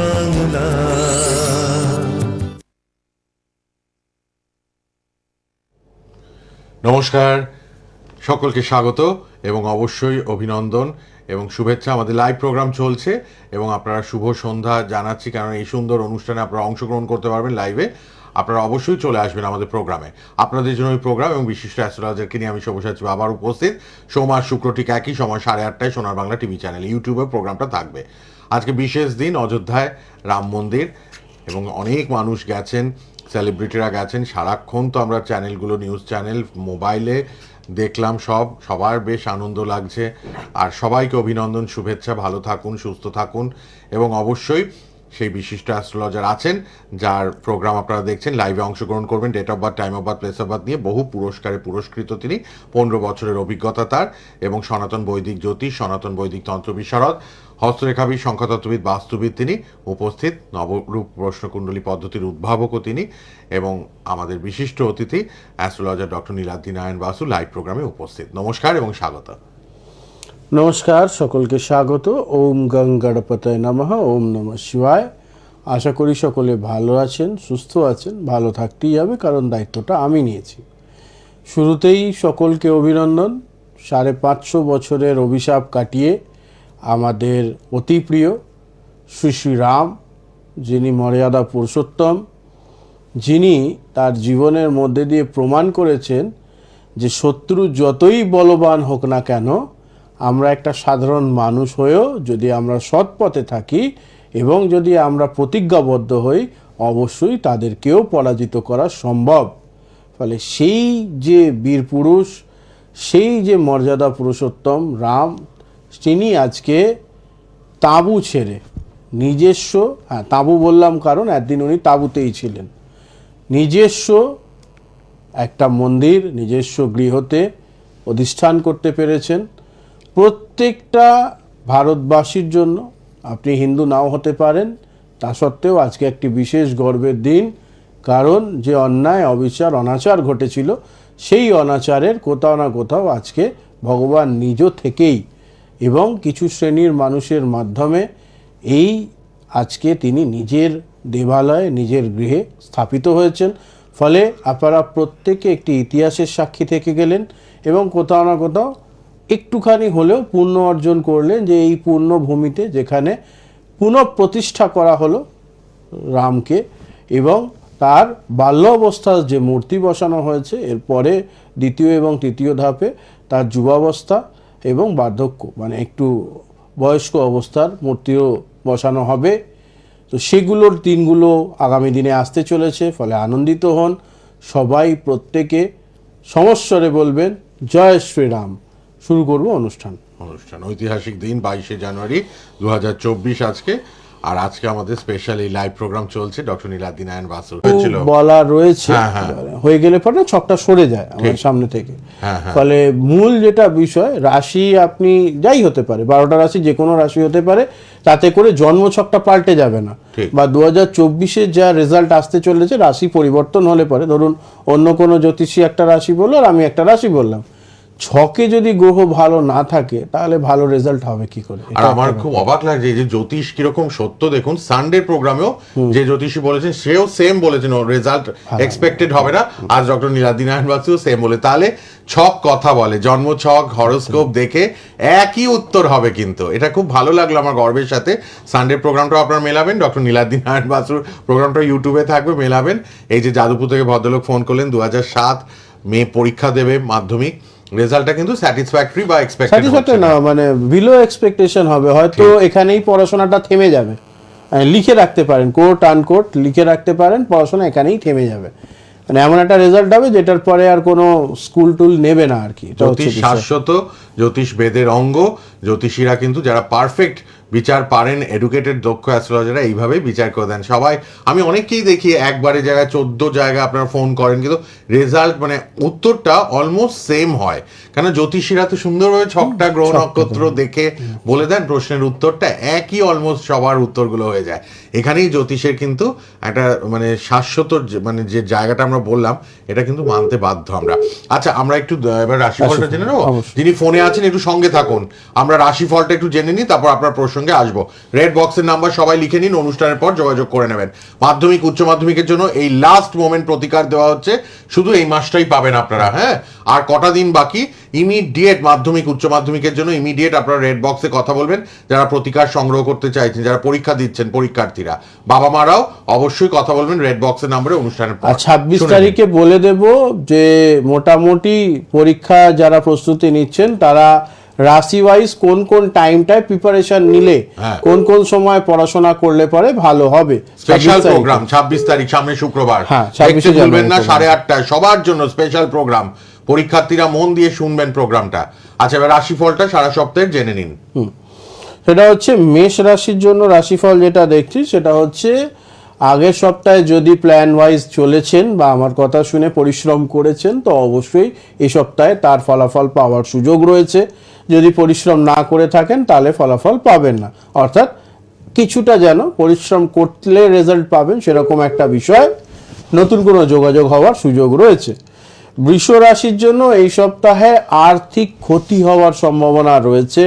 বাংলা। নমস্কার, সকলকে স্বাগত এবং অবশ্যই অভিনন্দন এবং শুভেচ্ছা। আমাদের লাইভ প্রোগ্রাম চলছে এবং আপনারা শুভ সন্ধ্যা জানাচ্ছি, কারণ এই সুন্দর অনুষ্ঠানে আপনারা অংশগ্রহণ করতে পারবেন লাইভে আপনারা অবশ্যই চলে আসবেন আমাদের প্রোগ্রামে। আপনাদের জন্য ওই প্রোগ্রাম এবং বিশিষ্ট অ্যাস্ট্রোলজারকে নিয়ে আমি সব্যসাচী আবার উপস্থিত। সোম আর শুক্র ঠিক একই সময় সাড়ে আটটায় সোনার বাংলা টিভি চ্যানেল ইউটিউবে প্রোগ্রামটা থাকবে। আজকে বিশেষ দিন, অযোধ্যায় রাম মন্দির এবং অনেক মানুষ গেছেন সেলিব্রিটিরা গেছেন। সারাক্ষণ তো আমরা চ্যানেলগুলো নিউজ চ্যানেল মোবাইলে দেখলাম সব। সবার বেশ আনন্দ লাগছে। আর সবাইকে অভিনন্দন, শুভেচ্ছা। ভালো থাকুন, সুস্থ থাকুন এবং অবশ্যই সেই বিশিষ্ট অ্যাস্ট্রোলজার আছেন, যার প্রোগ্রাম আপনারা দেখছেন, লাইভে অংশগ্রহণ করবেন date of birth time of birth place of birth নিয়ে বহু পুরস্কারে পুরস্কৃত তিনি, পনেরো বছরের অভিজ্ঞতা তার, এবং সনাতন বৈদিক জ্যোতিষ, সনাতন বৈদিক তন্ত্র বিশারদ, হস্তরেখাবিদ, সংখ্যাতত্ত্ববিদ, বাস্তুবিদ তিনি, উপস্থিত, নবরূপ প্রশ্নকুণ্ডলী পদ্ধতির উদ্ভাবকও তিনি, এবং আমাদের বিশিষ্ট অতিথি, astrologer doctor Niladri Narayan Basu, live প্রোগ্রামে উপস্থিত। নমস্কার এবং স্বাগত। নমস্কার, সকলকে স্বাগত। ওম গঙ্গাড়পতায় নমঃ, ওম নমঃ শিবায়। আশা করি সকলে ভালো আছেন, সুস্থ আছেন, ভালো থাকতেই হবে, কারণ দায়িত্বটা আমি নিয়েছি। শুরুতেই সকলকে অভিনন্দন। সাড়ে পাঁচশো বছরের অভিশাপ কাটিয়ে আমাদের অতি প্রিয় শ্রী রাম, যিনি মর্যাদা পুরুষোত্তম, যিনি তার জীবনের মধ্যে দিয়ে প্রমাণ করেছেন যে শত্রু যতই বলবান হোক না কেন আমরা একটা সাধারণ মানুষ হয়েও যদি আমরা সৎ পথে থাকি এবং যদি আমরা প্রতিজ্ঞাবদ্ধ হই, অবশ্যই তাদেরকেও পরাজিত করা সম্ভব। ফলে সেই যে বীর পুরুষ, সেই যে মর্যাদা পুরুষোত্তম রাম, তিনি আজকে তাঁবু ছেড়ে, নিজস্ব হ্যাঁ তাঁবু বললাম কারণ একদিন উনি তাঁবুতেই ছিলেন। নিজস্ব একটা মন্দির, নিজস্ব গৃহতে অধিষ্ঠান করতে পেরেছেন। প্রত্যেকটা ভারতবাসীর জন্য, আপনি হিন্দু নাও হতে পারেন, তা সত্ত্বেও আজকে একটি বিশেষ গর্বের দিন, কারণ যে অন্যায়, অবিচার, অনাচার ঘটেছিল, সেই অনাচারের কোথাও না কোথাও আজকে ভগবান নিজ থেকেই এবং কিছু শ্রেণির মানুষের মাধ্যমে এই আজকে তিনি নিজের দেবালয়ে, নিজের গৃহে স্থাপিত হয়েছেন। ফলে আপনারা প্রত্যেকে একটি ইতিহাসের সাক্ষী থেকে গেলেন এবং কোথাও না কোথাও একটুখানি হলেও পুণ্য অর্জন করলেন যে এই পুণ্যভূমিতে যেখানে পুনঃপ্রতিষ্ঠা করা হলো রামকে এবং তার বাল্য অবস্থার যে মূর্তি বসানো হয়েছে, এরপরে দ্বিতীয় এবং তৃতীয় ধাপে তার যুবাবস্থা এবং বার্ধক্য মানে একটু বয়স্ক অবস্থার মূর্তিও বসানো হবে। তো সেগুলোর দিনগুলো আগামী দিনে আসতে চলেছে, ফলে আনন্দিত হন সবাই প্রত্যেকে। সমস্বরে বলবেন, জয় শ্রীরাম। শুরু করব অনুষ্ঠান। অনুষ্ঠান ঐতিহাসিক দিন বাইশে জানুয়ারি দু আজকে। আর আজকে আমাদের স্পেশাল এই লাইভ প্রোগ্রাম চলছে ডক্টর নারায়ণ বাসু হয়েছিল? বলা রয়েছে। হ্যাঁ, হ্যাঁ। হয়ে গেলে পরে ছকটা সরে যায় আমার সামনে থেকে। হ্যাঁ। ফলে মূল যেটা বিষয় রাশি আপনি যাই হতে পারে বারোটা রাশি যে কোনো রাশি হতে পারে তাতে করে জন্ম ছকটা পাল্টে যাবে না। বা দু হাজার চব্বিশে যা রেজাল্ট আসতে চলেছে রাশি পরিবর্তন হলে পরে ধরুন অন্য কোনো জ্যোতিষী একটা রাশি বলল আর আমি একটা রাশি বললাম। ছকে যদি গ্রহ ভালো না থাকে তাহলে ভালো রেজাল্ট হবে কি করে? আর আমার খুব অবাক লাগছে যে জ্যোতিষ কীরকম সত্য দেখুন সানডে প্রোগ্রামেও যে জ্যোতিষী বলেছেন সেও সেম বলেছেন রেজাল্ট এক্সপেক্টেড হবে না। আজ ডক্টর নীলাদ্রি নারায়ণ বাসুও সেম বলে। তাহলে ছক কথা বলে জন্ম ছক হরোস্কোপ দেখে একই উত্তর হবে কিন্তু। এটা খুব ভালো লাগল আমার গর্বের সাথে। সানডে প্রোগ্রামটাও আপনারা মেলাবেন ডক্টর নীলাদ্রি নারায়ণ বাসুর প্রোগ্রামটা ইউটিউবে থাকবে মেলাবেন। এই যে যাদবপুর থেকে ভদ্রলোক ফোন করলেন দু সাত মেয়ে পরীক্ষা দেবে মাধ্যমিক। রেজাল্টটা কিন্তু স্যাটিসফ্যাক্টরি বা এক্সপেক্টেড স্যাটিসফ্যাক্টরি না। মানে বিলো এক্সপেকটেশন হবে। হয়তো এখানেই পড়াশোনাটা থেমে যাবে। লিখে রাখতে পারেন কোর্ট আনকোর্ট লিখে রাখতে পারেন পড়াশোনা এখানেই থেমে যাবে। মানে এমন একটা রেজাল্ট হবে যেটার পরে আর কোনো স্কুল টুল নেবে না আর কি। জ্যোতিষ শাশ্বত জ্যোতিষ বেদের অঙ্গ জ্যোতিষীরা কিন্তু যারা পারফেক্ট বিচার পারেন এডুকেটেড দক্ষ অ্যাস্ট্রোলজাররা এইভাবেই বিচার করে দেন। সবাই আমি অনেককেই দেখি একবারে জায়গায় চোদ্দ জায়গায় আপনারা ফোন করেন কিন্তু রেজাল্ট মানে উত্তরটা অলমোস্ট সেম হয়। কেন জ্যোতিষীরা তো সুন্দরভাবে ছকটা গ্রহ নক্ষত্র দেখে বলে দেন প্রশ্নের উত্তরটা একই অলমোস্ট সবার উত্তরগুলো হয়ে যায়। এখানেই জ্যোতিষের কিন্তু একটা মানে শাশ্বত মানে যে জায়গাটা আমরা বললাম এটা কিন্তু মানতে বাধ্য আমরা। আচ্ছা আমরা একটু এবার রাশিফলটা জেনে নেব? যিনি ফোনে আছেন একটু সঙ্গে থাকুন। আমরা রাশিফলটা একটু জেনে নিই তারপর আপনার প্রশ্ন সঙ্গে আসব। রেড বক্সের নাম্বার সবাই লিখে নিন অনুষ্ঠানের পর যোগাযোগ করে নেবেন। মাধ্যমিক উচ্চ মাধ্যমিকের জন্য এই লাস্ট মোমেন্ট প্রতিকার দেওয়া হচ্ছে। শুধু এই মাসটাই পাবেন আপনারা হ্যাঁ? আর কটা দিন বাকি? ইমিডিয়েট মাধ্যমিক উচ্চ মাধ্যমিকের জন্য ইমিডিয়েট আপনারা রেড বক্সে কথা বলবেন। যারা প্রতিকার সংগ্রহ করতে চাইছেন যারা পরীক্ষা দিচ্ছেন পরীক্ষার্থীরা বাবা মারাও অবশ্যই কথা বলবেন রেড বক্সের নাম্বারে অনুষ্ঠানের পর। ছাব্বিশ তারিখে বলে দেব যে মোটামুটি পরীক্ষা যারা প্রস্তুতি নিচ্ছেন তারা রাশি ওয়াইজ কোন কোন টাইমটায় প্রিপারেশন নিলে হ্যাঁ। কোন কোন সময় পড়াশোনা করলে পরে ভালো হবে? স্পেশাল প্রোগ্রাম ছাব্বিশ তারিখ সামনে শুক্রবার। হ্যাঁ, 26 ভুলবেন না সাড়ে আটটায়। সবার জন্য স্পেশাল প্রোগ্রাম পরীক্ষার্থীরা মন দিয়ে শুনবেন প্রোগ্রামটা। আচ্ছা এবার রাশিফলটা সারা সপ্তাহের জেনে নিন। সেটা হচ্ছে মেষ রাশির জন্য রাশিফল যেটা দেখছি সেটা হচ্ছে আগের সপ্তাহে যদি প্ল্যান ওয়াইজ চলেছেন বা আমার কথা শুনে পরিশ্রম করেছেন তো অবশ্যই এই সপ্তাহে তার ফলাফল পাওয়ার সুযোগ রয়েছে। যদি পরিশ্রম না করে থাকেন, তাহলে ফলাফল পাবেন না। অর্থাৎ কিছুটা যেন পরিশ্রম করলে রেজাল্ট পাবেন সেরকম একটা বিষয়। নতুন কোনো যোগাযোগ হওয়ার সুযোগ রয়েছে। বৃষ রাশির জন্য এই সপ্তাহে আর্থিক ক্ষতি হওয়ার সম্ভাবনা রয়েছে।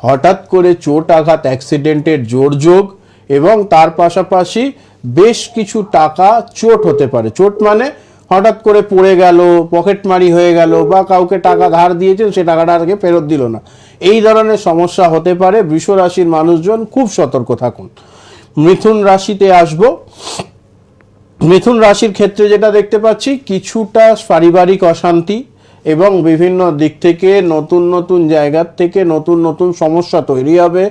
হঠাৎ করে চোট আঘাত অ্যাক্সিডেন্টের জোরযোগ এবং তার পাশাপাশি বেশ কিছু টাকা চোট হতে পারে। চোট মানে হঠাৎ করে পড়ে গেল পকেটমারি হয়ে গেল বা কাউকে টাকা ধার দিয়েছেন সে টাকাটা আগে ফেরত দিল না। এই ধরনের সমস্যা হতে পারে, বৃষ রাশির মানুষজন খুব সতর্ক থাকুন। মিথুন রাশিতে আসব। মিথুন রাশির ক্ষেত্রে যেটা দেখতে পাচ্ছি, কিছুটা পারিবারিক অশান্তি এবং বিভিন্ন দিক থেকে নতুন নতুন জায়গার থেকে নতুন নতুন সমস্যা তৈরি হবে।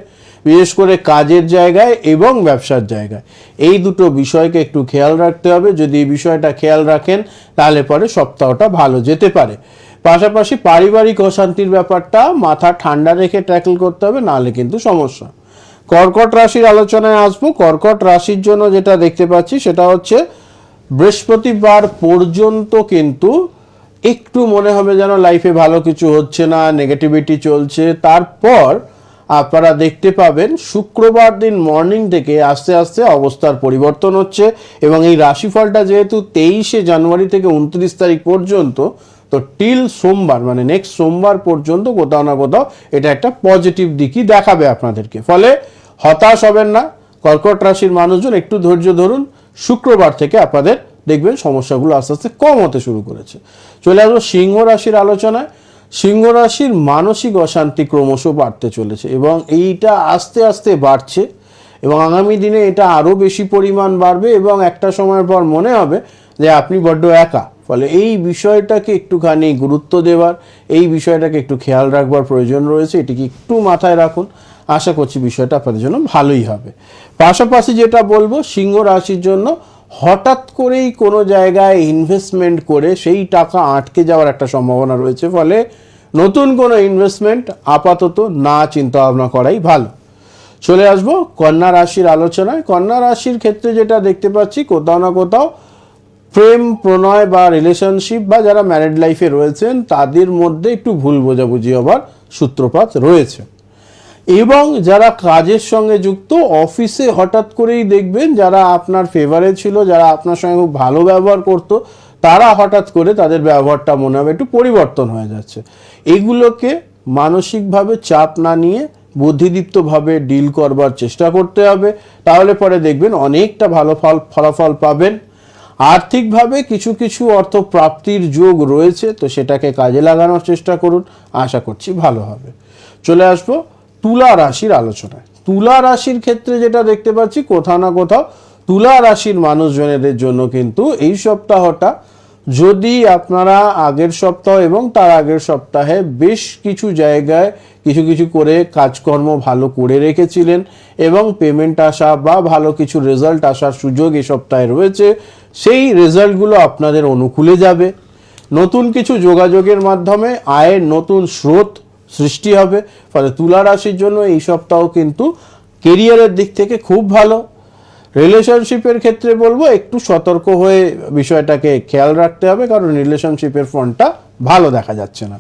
বিশেষ করে কাজের জায়গায় এবং ব্যবসার জায়গায়। এই দুটো বিষয়কে একটু খেয়াল রাখতে হবে। যদি এই বিষয়টা খেয়াল রাখেন, তাহলে পরে সপ্তাহটা ভালো যেতে পারে। পাশাপাশি পারিবারিক অশান্তির ব্যাপারটা মাথা ঠান্ডা রেখে ট্যাকল করতে হবে, নাহলে কিন্তু সমস্যা। কর্কট রাশির আলোচনায় আসব। কর্কট রাশির জন্য যেটা দেখতে পাচ্ছি, সেটা হচ্ছে বৃহস্পতিবার পর্যন্ত কিন্তু একটু মনে হবে যেন লাইফে ভালো কিছু হচ্ছে না নেগেটিভিটি চলছে। তারপর আপনারা দেখতে পাবেন শুক্রবার দিন মর্নিং থেকে আস্তে আস্তে অবস্থার পরিবর্তন হচ্ছে এবং এই রাশিফলটা যেহেতু তেইশে জানুয়ারি থেকে উনত্রিশ তারিখ পর্যন্ত, তো টিল সোমবার মানে নেক্সট সোমবার পর্যন্ত কোথাও না কোথাও এটা একটা পজিটিভ দিকই দেখাবে আপনাদেরকে। ফলে হতাশ হবেন না, কর্কট রাশির মানুষজন একটু ধৈর্য ধরুন, শুক্রবার থেকে আপনাদের দেখবেন সমস্যাগুলো আস্তে আস্তে কম হতে শুরু করেছে। চলে আসব সিংহ রাশির আলোচনায়। সিংহ রাশির মানসিক অশান্তি ক্রমশ বাড়তে চলেছে এবং এইটা আস্তে আস্তে বাড়ছে এবং আগামী দিনে এটা আরও বেশি পরিমাণ বাড়বে এবং একটা সময়ের পর মনে হবে যে আপনি বড্ড একা। ফলে এই বিষয়টাকে একটুখানি গুরুত্ব দেওয়ার, এই বিষয়টাকে একটু খেয়াল রাখবার প্রয়োজন রয়েছে, এটিকে একটু মাথায় রাখুন। আশা করছি বিষয়টা আপনাদের জন্য ভালোই হবে। পাশাপাশি যেটা বলব সিংহ রাশির জন্য হঠাৎ করেই কোনো জায়গায় ইনভেস্টমেন্ট করে সেই টাকা আটকে যাওয়ার একটা সম্ভাবনা রয়েছে। ফলে নতুন কোনো ইনভেস্টমেন্ট আপাতত না চিন্তা ভাবনা করাই ভালো। চলে আসব কন্যা রাশির আলোচনায়। কন্যা রাশির ক্ষেত্রে যেটা দেখতে পাচ্ছি, কোথাও না কোথাও প্রেম, প্রণয় বা রিলেশনশিপ বা যারা ম্যারিড লাইফে রয়েছেন, তাদের মধ্যে একটু ভুল বোঝাবুঝি হবার সূত্রপাত রয়েছে। এবং যারা কাজের সঙ্গে যুক্ত অফিসে হঠাৎ করেই দেখবেন যারা আপনার ফেভারে ছিল, যারা আপনার সঙ্গে খুব ভালো ব্যবহার করত তারা হঠাৎ করে তাদের ব্যবহারটা মনে হবে একটু পরিবর্তন হয়ে যাচ্ছে। এগুলোকে মানসিকভাবে চাপ না নিয়ে বুদ্ধিদীপ্তভাবে ডিল করবার চেষ্টা করতে হবে। তাহলে পরে দেখবেন অনেকটা ভালো ফল, ফলাফল পাবেন। আর্থিকভাবে কিছু কিছু অর্থ প্রাপ্তির যোগ রয়েছে, তো সেটাকে কাজে লাগানোর চেষ্টা করুন। আশা করছি ভালো হবে। চলে আসব তুলা রাশির আলোচনায়। তুলা রাশির ক্ষেত্রে যেটা দেখতে পাচ্ছি, কোথাও না কোথাও তুলা রাশির মানুষজনেদের জন্য কিন্তু এই সপ্তাহটা, যদি আপনারা আগের সপ্তাহ এবং তার আগের সপ্তাহে বেশ কিছু জায়গায় কিছু কিছু করে কাজকর্ম ভালো করে রেখেছিলেন এবং পেমেন্ট আসা বা ভালো কিছু রেজাল্ট আসার সুযোগ এই সপ্তাহে রয়েছে, সেই রেজাল্টগুলো আপনাদের অনুকূলে যাবে। নতুন কিছু যোগাযোগের মাধ্যমে আয়ের নতুন স্রোত সৃষ্টি হবে। ফলে তুলা রাশির জন্য এই সপ্তাহ কিন্তু কেরিয়ারের দিক থেকে খুব ভালো। রিলেশনশিপের ক্ষেত্রে বলব, একটু সতর্ক হয়ে বিষয়টাকে খেয়াল রাখতে হবে, কারণ রিলেশনশিপের ফোনটা ভালো দেখা যাচ্ছে না।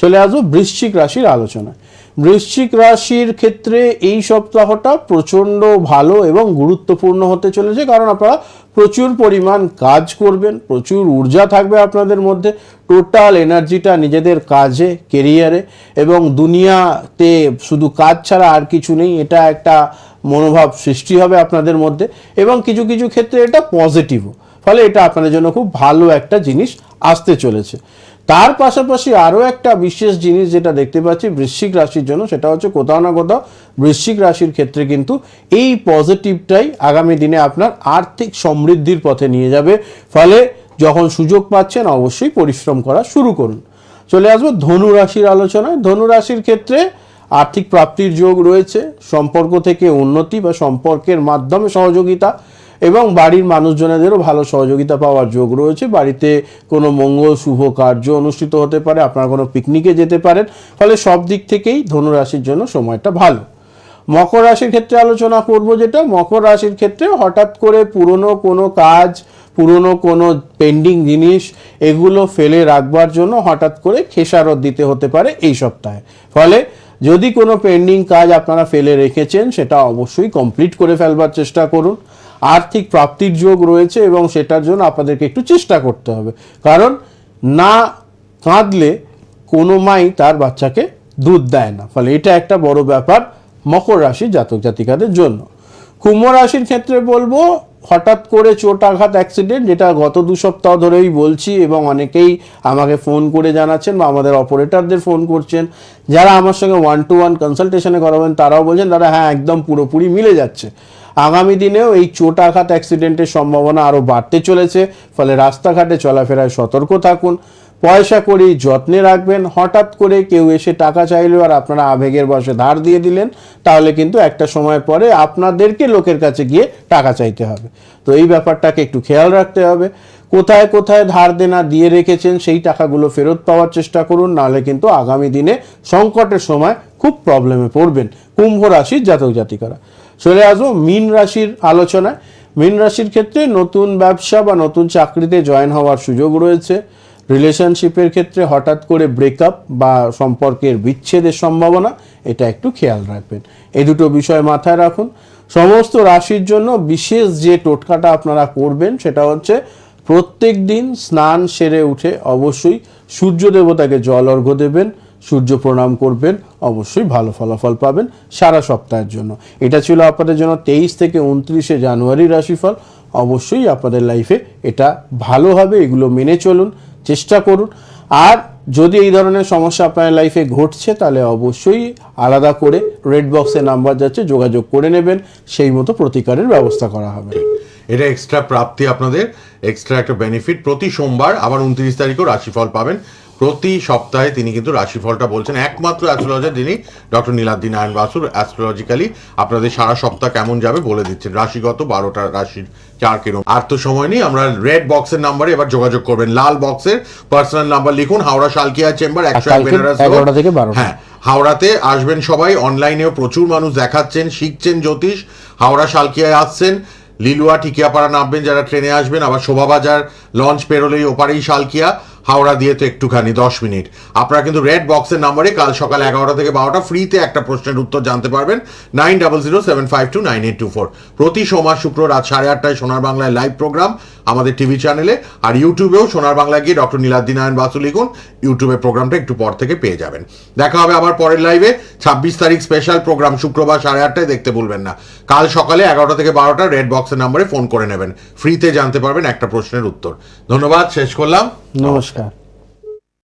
চলে আসব বৃশ্চিক রাশির আলোচনায়। বৃশ্চিক রাশির ক্ষেত্রে এই সপ্তাহটা প্রচণ্ড ভালো এবং গুরুত্বপূর্ণ হতে চলেছে। কারণ আপনারা প্রচুর পরিমাণ কাজ করবেন, প্রচুর ঊর্জা থাকবে আপনাদের মধ্যে। টোটাল এনার্জিটা নিজেদের কাজে কেরিয়ারে এবং দুনিয়াতে শুধু কাজ ছাড়া আর কিছু নেই, এটা একটা মনোভাব সৃষ্টি হবে আপনাদের মধ্যে এবং কিছু কিছু ক্ষেত্রে এটা পজিটিভও ফলে এটা আপনাদের জন্য খুব ভালো একটা জিনিস আসতে চলেছে। তার পাশাপাশি আরও একটা বিশেষ জিনিস যেটা দেখতে পাচ্ছি বৃশ্চিক রাশির জন্য, সেটা হচ্ছে কোথাও না কোথাও বৃশ্চিক রাশির ক্ষেত্রে কিন্তু এই পজিটিভটাই আগামী দিনে আপনার আর্থিক সমৃদ্ধির পথে নিয়ে যাবে। ফলে যখন সুযোগ পাচ্ছেন, অবশ্যই পরিশ্রম করা শুরু করুন। চলে আসব ধনু রাশির আলোচনায়। ধনু রাশির ক্ষেত্রে আর্থিক প্রাপ্তির যোগ রয়েছে। সম্পর্ক থেকে উন্নতি বা সম্পর্কের মাধ্যমে সহযোগিতা এবং বাড়ির মানুষজনেদেরও ভালো সহযোগিতা পাওয়ার যোগ রয়েছে। বাড়িতে কোনো মঙ্গল, শুভ কার্য অনুষ্ঠিত হতে পারে, আপনারা কোনো পিকনিকে যেতে পারেন। ফলে সব দিক থেকেই ধনুরাশির জন্য সময়টা ভালো। মকর রাশির ক্ষেত্রে আলোচনা করব যেটা, মকর রাশির ক্ষেত্রে হঠাৎ করে পুরনো কোনো কাজ, পুরনো কোনো পেন্ডিং জিনিস, এগুলো ফেলে রাখবার জন্য হঠাৎ করে খেসারত দিতে হতে পারে এই সপ্তাহে। ফলে যদি কোনো পেন্ডিং কাজ আপনারা ফেলে রেখেছেন, সেটা অবশ্যই কমপ্লিট করে ফেলবার চেষ্টা করুন। আর্থিক প্রাপ্তির যোগ রয়েছে এবং সেটার জন্য আপনাদেরকে একটু চেষ্টা করতে হবে। কারণ না কাঁদলে কোনো মাই তার বাচ্চাকে দুধ দেয় না। ফলে এটা একটা বড় ব্যাপার মকর রাশির জাতক জাতিকাদের জন্য। কুম্ভ রাশির ক্ষেত্রে বলব, হঠাৎ করে চোট আঘাত অ্যাক্সিডেন্ট যেটা গত দু সপ্তাহ ধরেই বলছি এবং অনেকেই আমাকে ফোন করে জানাচ্ছেন বা আমাদের অপারেটরদের ফোন করছেন। যারা আমার সঙ্গে ওয়ান টু ওয়ান কনসালটেশনে করাবেন, তারাও বলছেন, দাদা হ্যাঁ একদম পুরোপুরি মিলে যাচ্ছে। আগামী দিনেও এই চোট আঘাত অ্যাক্সিডেন্টের সম্ভাবনা আরও বাড়তে চলেছে, ফলে রাস্তাঘাটে চলাফেরায় সতর্ক থাকুন। পয়সা করি যত্নে রাখবেন। হঠাৎ করে কেউ এসে টাকা চাইলো আর আপনারা আবেগের বসে ধার দিয়ে দিলেন, তাহলে কিন্তু একটা সময় পরে আপনাদেরকে লোকের কাছে গিয়ে টাকা চাইতে হবে। তো এই ব্যাপারটাকে একটু খেয়াল রাখতে হবে। কোথায় কোথায় ধার দেনা দিয়ে রেখেছেন সেই টাকাগুলো ফেরত পাওয়ার চেষ্টা করুন, নাহলে কিন্তু আগামী দিনে সংকটের সময় খুব প্রবলেমে পড়বেন। কুম্ভ রাশির জাতক জাতিকারা চলে আসব মীন রাশির আলোচনায়। মীন রাশির ক্ষেত্রে নতুন ব্যবসা বা নতুন চাকরিতে জয়েন হওয়ার সুযোগ রয়েছে। রিলেশনশিপের ক্ষেত্রে হঠাৎ করে ব্রেকআপ বা সম্পর্কের বিচ্ছেদের সম্ভাবনা, এটা একটু খেয়াল রাখবেন। এই দুটো বিষয় মাথায় রাখুন। সমস্ত রাশির জন্য বিশেষ যে টোটকাটা আপনারা করবেন, সেটা হচ্ছে প্রত্যেক দিন স্নান সেরে উঠে অবশ্যই সূর্য দেবতাকে জল অর্ঘ্য দেবেন। সূর্য প্রণাম করবেন, অবশ্যই ভালো ফলাফল পাবেন সারা সপ্তাহের জন্য। এটা ছিল আপনাদের জন্য তেইশ থেকে উনত্রিশে জানুয়ারি রাশিফল। অবশ্যই আপনাদের লাইফে এটা ভালো হবে, এগুলো মেনে চলুন, চেষ্টা করুন। আর যদি এই ধরনের সমস্যা আপনার লাইফে ঘটছে, তাহলে অবশ্যই আলাদা করে রেড বক্সের নাম্বার যাচ্ছে, যোগাযোগ করে নেবেন, সেই মতো প্রতিকারের ব্যবস্থা করা হবে। এটা এক্সট্রা প্রাপ্তি আপনাদের এক্সট্রা একটা বেনিফিট প্রতি সোমবার আবার উনত্রিশ তারিখও রাশিফল পাবেন। প্রতি সপ্তাহে তিনি কিন্তু রাশিফলটা বলছেন। একমাত্র অ্যাস্ট্রোলজার যিনি ডক্টর নীলাদ্দি নারায়ণ বাসুর অ্যাস্ট্রোলজিক্যালি আপনাদের সারা সপ্তাহ কেমন যাবে বলে দিচ্ছেন। রাশিগত বারোটা রাশির চার কিরম। আর তো সময় নেই আমরা রেড বক্সের নাম্বারে এবার যোগাযোগ করবেন। লাল বক্সের পার্সোনাল নাম্বার লিখুন হাওড়া শালকিয়া চেম্বার একশো এক বেনারস road। 11টা থেকে 12টা। হ্যাঁ হাওড়াতে আসবেন সবাই অনলাইনেও প্রচুর মানুষ দেখাচ্ছেন শিখছেন জ্যোতিষ। হাওড়া শালকিয়ায় আসছেন লিলুয়া টিকিয়াপাড়া নামবেন যারা ট্রেনে আসবেন আবার শোভাবাজার লঞ্চ পেরোলেই ওপারেই শালকিয়া। হাওড়া দিয়ে তো একটুখানি, দশ মিনিট। আপনারা কিন্তু রেড বক্সের নাম্বারে কাল সকাল এগারোটা থেকে বারোটা ফ্রিতে একটা প্রশ্নের উত্তর জানতে পারবেন। Nine double zero seven five two nine eight two four প্রতি সোমবার শুক্র রাত সাড়ে আটটায় সোনার বাংলায় লাইভ প্রোগ্রাম আমাদের টিভি চ্যানেলে আর ইউটিউবেও সোনার বাংলা গিয়ে ডক্টর নীলাদ্দি নারায়ণ বাসু লিখুন। ইউটিউবে প্রোগ্রামটা একটু পর থেকে পেয়ে যাবেন। দেখা হবে আবার পরের লাইভে ছাব্বিশ তারিখ স্পেশাল প্রোগ্রাম শুক্রবার সাড়ে আটটায় দেখতে ভুলবেন না। কাল সকালে এগারোটা থেকে বারোটা রেড বক্সের নাম্বারে ফোন করে নেবেন। ফ্রিতে জানতে পারবেন একটা প্রশ্নের উত্তর। ধন্যবাদ, শেষ করলাম। নমস্কার।